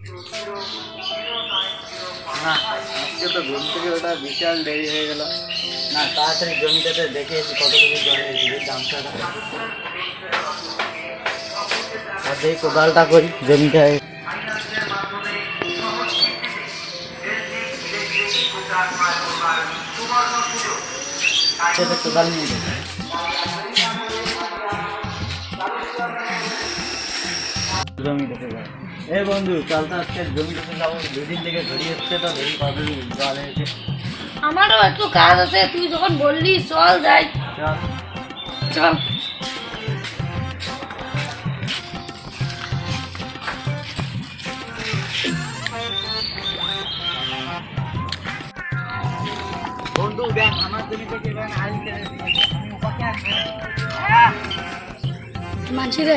না, আজকে তো ঘুম থেকে ওটা বিশাল দেরি হয়ে গেল। না, তাড়াতাড়ি জমিটাতে দেখে এসি কতটুকু জল হয়েছিল আর দেখি কোদালটা করি জমিটায় সেটা কোদাল নিয়ে জমি দেখে যাই এ বন্ধু কাল তো আজকে জমি দেখে যাব দুদিন থেকে ঘড়ি হচ্ছে তো দেরি কবে জল হয়েছে আমারও একটু কাজ আছে তুই যখন বললি চল যাই। চল। বন্ধু দেখ আমার জমি থেকে রে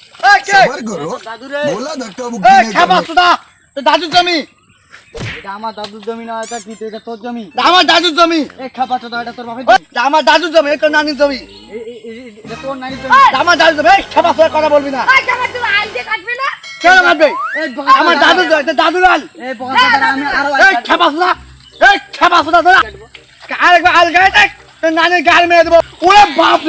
দাদুর। জমি। আমার দাদুর জমি না এটা কি এটা তোর জমি? আমার দাদুর জমি। তোর দাদুর নানির জমি। আমার দাদুর জমি। কথা বলবি না। কেন আমার দাদুর দাদুর আল তোরা আরেকবার আল গায়ে দেখ নানির গাল মেরে দেবো। ওরে বাপ।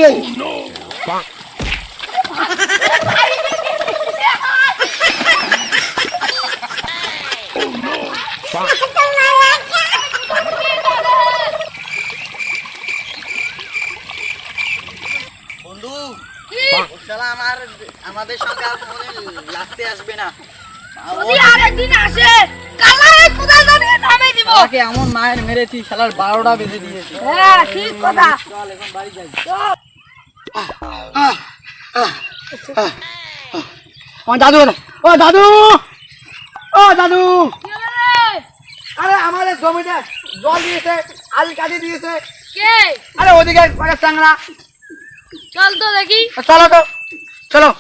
আমার আমাদের সঙ্গে আর লাগতে আসবে না। যদি আরেকদিন আসে কালা কোদাল ধরে নামে দিব। আমাকে এমন মায়ের মেরেছি শালার বারোটা বেজে দিয়েছে। হ্যাঁ ঠিক কথা। চল এখন বাড়ি যাই। আমার দাদু ও দাদু! ও দাদু? আরে আমাদের জমিতে জল দিয়েছে আল কাটি দিয়েছে। কে? আরে ওদিকে চল তো দেখি। চলো তো। চলো।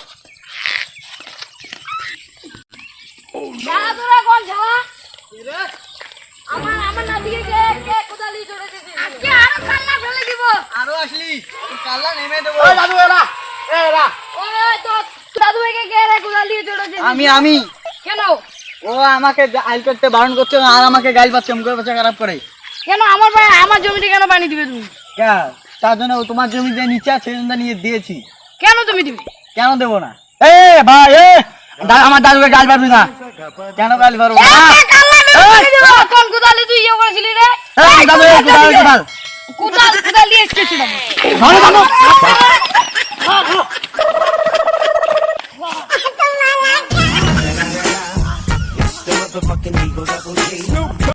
শালা তোরা কোন শালা আমার আমার নাদিকে কে কে কোদালি জোড়ে দিয়েছে আজকে আরও কান্না ফেলে দিব। আরও আসলি। কাল্লা নেমে দেবো। ও দাদু এরা। এরা। ওরে তো দাদু ভাইকে কে রে কোদালি জোড়ে দিয়েছে আমি আমি। কেন? ও আমাকে আইল করতে বারণ করছে আর আমাকে গাইল পাচ্ছে মুখের বাচ্চা খারাপ করে। কেন? আমার ভাই আমার জমিতে কেন পানি দিবে তুমি? ক্যা তার জন্য ও তোমার জমিতে নিচে আছে নিয়ে দিয়েছি। কেন তুমি দিবে? কেন দেবো না? এ ভাই এ! আমার দাদুকে গাল পারবি না। কেন গাল পারব না? কোন কোদালে তুই ইয়ে করেছিলি রে? দাদু কোদাল